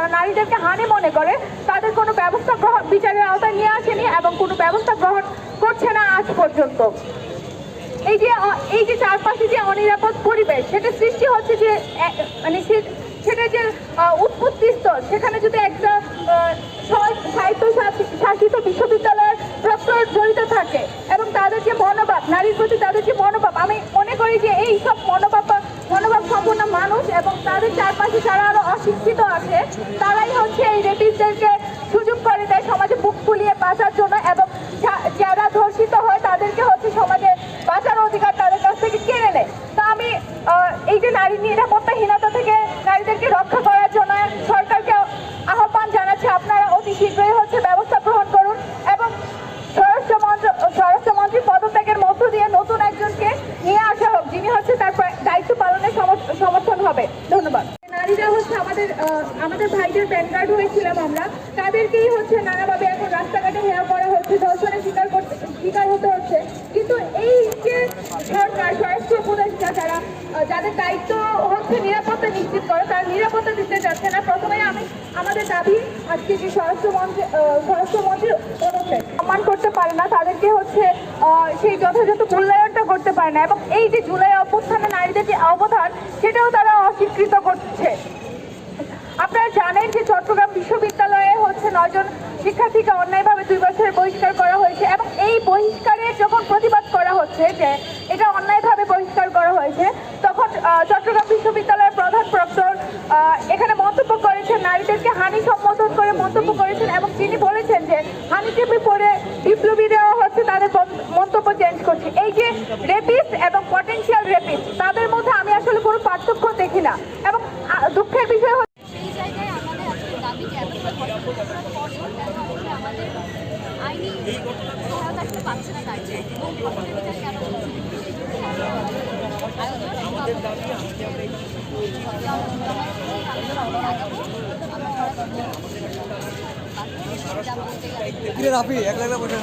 যারা নারীদেরকে হানি মনে করে, তাদের কোনো ব্যবস্থা গ্রহণ বিচারের আওতায় নিয়ে আসেনি এবং কোনো ব্যবস্থা গ্রহণ করছে না আজ পর্যন্ত। এই যে এই যে চারপাশে যে অনিরাপদ পরিবেশ, সেটা সৃষ্টি হচ্ছে যে মানে সেটা যে উৎপত্তি স্তর, সেখানে যদি একটা সাহিত্য শাসিত বিশ্ববিদ্যালয়ের প্রক্টর জড়িত থাকে এবং তাদের যে মনোভাব, নারীর প্রতি তাদের যে মনোভাব, আমি মনে করি যে এই সব মনোভাব মনোভাব সম্পন্ন মানুষ এবং তাদের চারপাশে যারা আরও অশিক্ষিত আছে, তারাই হচ্ছে এই রেপিস্টদেরকে সুযোগ করে দেয় সমাজে বুক ফুলিয়ে বাঁচার জন্য এবং যারা ধর্ষিত হয় তাদেরকে হচ্ছে সমাজে বাঁচার অধিকার তাদের কাছ থেকে কেড়ে নেয়। তা আমি এই যে নারী নিরাপত্তাহীনতা থেকে নারীদেরকে রক্ষা করার জন্য সরকারকে আহ্বান জানাচ্ছি আপনারা অতি শীঘ্রই হচ্ছে ব্যবস্থা গ্রহণ করুন এবং স্বরাষ্ট্রমন্ত্র স্বরাষ্ট্রমন্ত্রী পদত্যাগের মধ্য দিয়ে নতুন একজনকে নিয়ে আসা হোক যিনি হচ্ছে তার প্রা- দায়িত্ব পালনের সমর্থ- সমর্থন হবে নারীরা হচ্ছে আমাদের আমাদের ভাইদের ব্যানগার্ড হয়েছিলাম আমরা। তাদেরকেই হচ্ছে নানাভাবে এখন রাস্তাঘাটে হেয়া করা হচ্ছে, ধর্ষণের শিকার করতে, শিকার হতে হচ্ছে। কিন্তু এই যে সরকার, স্বরাষ্ট্র উপদেষ্টা যারা যাদের দায়িত্ব হচ্ছে নিরাপত্তা নিশ্চিত করা তারা নিরাপত্তা দিতে যাচ্ছে না প্রথমে আমি আমাদের দাবি আজকে যে স্বরাষ্ট্রমন্ত্রী স্বরাষ্ট্রমন্ত্রীর পদক্ষেপ সম্মান করতে পারে না, তাদেরকে হচ্ছে সেই যথাযথ মূল্যায়নটা করতে পারে না। এবং এই যে জুলাই অভ্যুত্থানে নারীদের যে অবদান, সেটাও তারা অস্বীকৃত করছে। আপনারা জানেন যে চট্টগ্রাম বিশ্ববিদ্যালয়ে হচ্ছে নয়জন শিক্ষার্থীকে অন্যায়ভাবে দুই বছরের বহিষ্কার করা হয়েছে এবং এই বহিষ্কারের যখন প্রতিবাদ করা হচ্ছে যে এটা অন্যায়ভাবে বহিষ্কার করা হয়েছে, তখন চট্টগ্রাম বিশ্ববিদ্যালয়ের মন্তব্য করেছেন, নারীদেরকে হানি সম্বোধন করে মন্তব্য করেছেন এবং তিনি বলেছেন যে হানি টিপি পরে দেওয়া হচ্ছে, তাদের মন্তব্য চেঞ্জ করছে। এই যে রেপিস্ট এবং পটেনশিয়াল রেপিস্ট তাদের মধ্যে আমি আসলে কোনো পার্থক্য দেখি না। এবং দুঃখের বিষয় হচ্ছে আইনি সহায়তা পাচ্ছে না এবং ঘটনার বিচার কেন হচ্ছে না? সেই জন্য আমরা আয়োজন এবং আমাদের যে আমরা আগাবো আমরা সরাসরি বাকি যা বলতে গেলে কিরে রাফি এক লাখ বসে